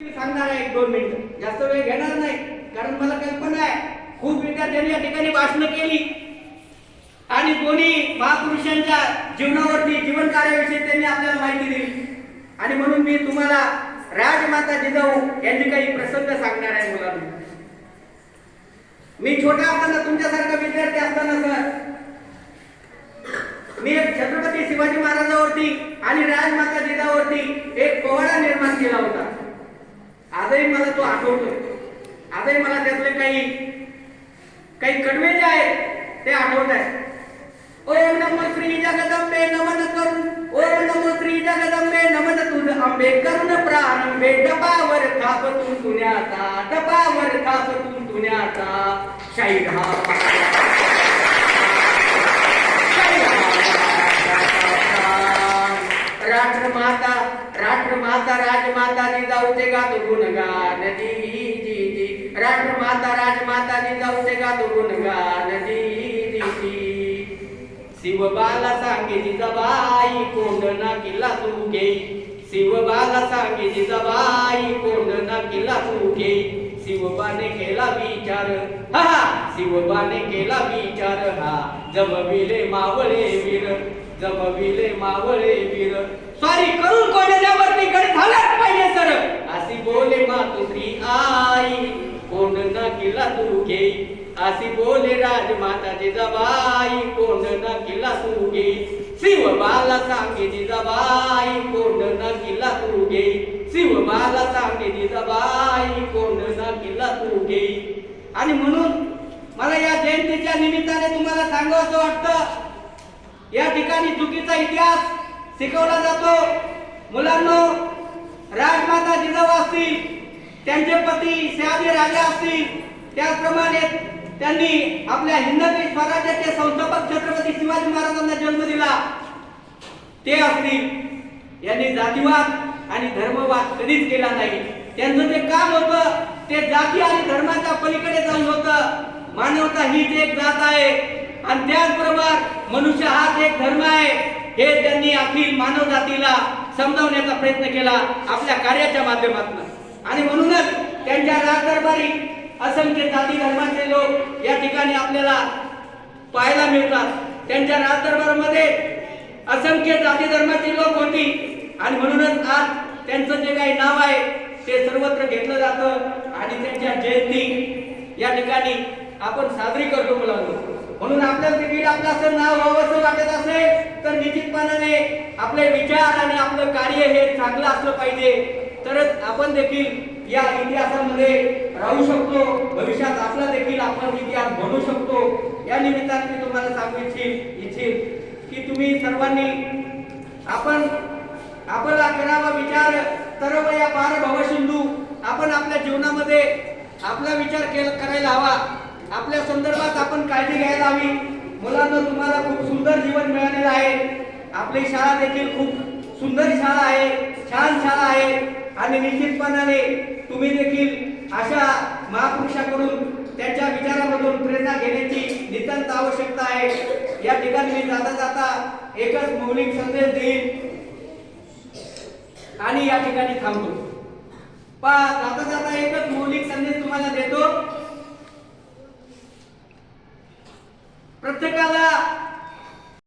सांगणार आहे एक दोन मिनिट जास्त वेळ घेणार नाही कारण मला कल्पना आहे. खूप विद्यार्थ्यांनी या ठिकाणी भाषणं केली. आणि दोन्ही महापुरुषांच्या जीवनावरती जीवन कार्याविषयी त्यांनी आपल्याला माहिती दिली. आणि म्हणून मी तुम्हाला राजमाता जिजाऊ यांचे काही प्रसंग सांगणार आहे मुलांना. मी छोटा असताना तुमच्यासारखा विद्यार्थी असताना सर मी एक छत्रपती शिवाजी महाराजावरती आणि राजमाता जिजावरती एक पोवाडा निर्माण केला होता. आजही मला तो आठवतो आजही मला त्यातले काही काही कडवे जे आहेत ते आठवत आहेत. एक नमो श्री जगदंबे नमन करून ओम नमो श्री जगदंबे नमन तुझ अंबे करुण प्रारंभे डबावर थापतून तुण्याचा डबावर थापतून तुण्याचा शाही राष्ट्रमाता राष्ट्रमाता राजमाता नी जाऊ दे गा तो गुणगान जी जी जी राष्ट्रमाता राजमाता नी जाऊ दे जिजाऊचे गातो गुणगान जी जी जी शिवबाला सांगे जिजाबाई कोंड ना किल्ला तू घे शिवबाला सांगे जिजाबाई कोंड ना किल्ला तू घे शिवबाने केला विचार हा शिवबाने केला विचार हा. जमविले मावळे वीर जमविले मावळे वीर. सॉरी करून कोणाला गड झालाच पाहिजे सर अशी बोले मातुश्री आई कोंड न किल्ला तू घे अशी बोले राजमाता जिजाबाई कोंड न किल्ला सुरू घे शिव बाला सांगे जिजाबाई कोंड न किल्ला सुरू घे शिव बाला सांगे जिजाबाई कोंड न किल्ला सुरू घे आणि म्हणून मला या जयंतीच्या निमित्ताने तुम्हाला सांगावं वाटतं या ठिकाणी चुकीचा इतिहास शिकवला जातो. मुलांनो राजमाता जिजाऊ असतील त्यांचे पती शहाजी राजा असतील त्याचप्रमाणे त्यांनी आपल्या हिंदवी स्वराज्याचे संस्थापक छत्रपती शिवाजी महाराजांना जन्म दिला. ते असतील यांनी जातीवाद आणि धर्मवाद कधीच केला नाही. त्यांचं जे काम होतं ते जाती आणि धर्माच्या पलीकडे जाऊन होतं. मानवता हीच एक जात आहे. आणि त्याचबरोबर मनुष्य हाच एक धर्म आहे. हे त्यांनी अखिल मानव जातीला समजावण्याचा प्रयत्न केला आपल्या कार्याच्या माध्यमातून. आणि म्हणूनच त्यांच्या राजदरबारी असंख्य जाती धर्माचे लोक या ठिकाणी आपल्याला पाहायला मिळतात. त्यांच्या राजदरबारामध्ये असंख्य जाती धर्माची लोक होती. आणि म्हणूनच आज त्यांचं जे काही नाव आहे ते सर्वत्र घेतलं जातं. आणि त्यांच्या जयंती या ठिकाणी आपण साजरी करतो मुलांना. म्हणून आपल्याला देखील आपलं असं नाव व्हावंसं वाटत असेल तर निश्चितपणाने आपले विचार आणि आपलं कार्य हे चांगलं असलं पाहिजे. तरच आपण देखील या इतिहासामध्ये राहू शकतो. भविष्यात आपला देखील आपण इतिहास बनवू शकतो. या निमित्ताने मी तुम्हाला सांगू इच्छित इच्छित की तुम्ही सर्वांनी आपण आपला करावा विचार सर्व या पार भवसिंधू आपण आपल्या जीवनामध्ये आपला विचार करायला हवा. आपल्या संदर्भात आपण काळजी घ्यायला हवी. मुलांना तुम्हाला खूप सुंदर जीवन मिळालेलं आहे. आपली शाळा देखील खूप सुंदर शाळा आहे. छान शाळा आहे. आणि निश्चितपणाने तुम्ही देखील आवश्यकता आहे. या ठिकाणी मी जाता जाता एकच मौलिक संदेश देईन. आणि या ठिकाणी थांबतो. पा जाता जाता एकच